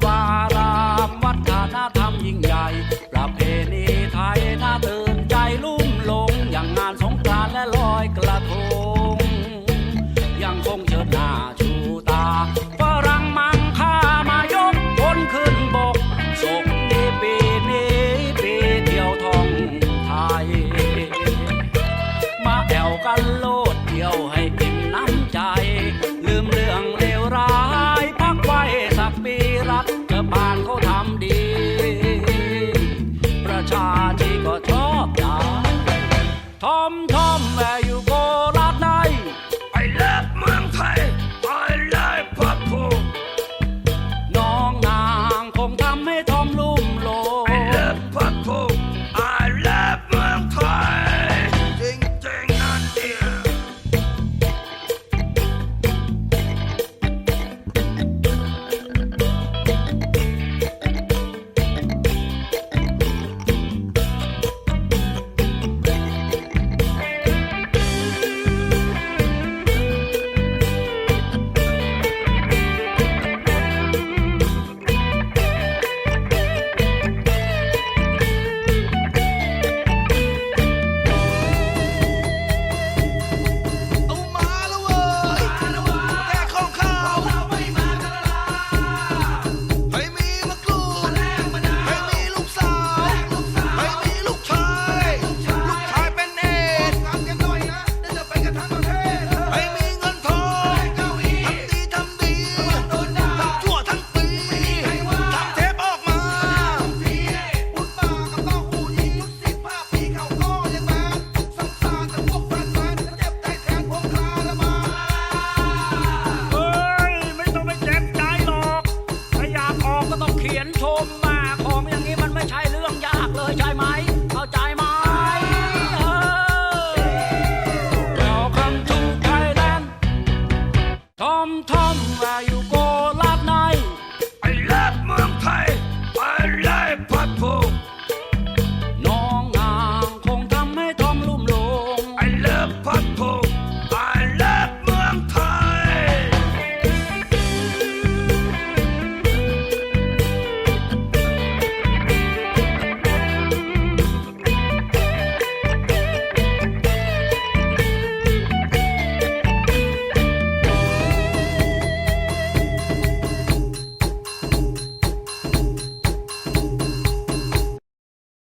water. Tom Tom where you go last night I love my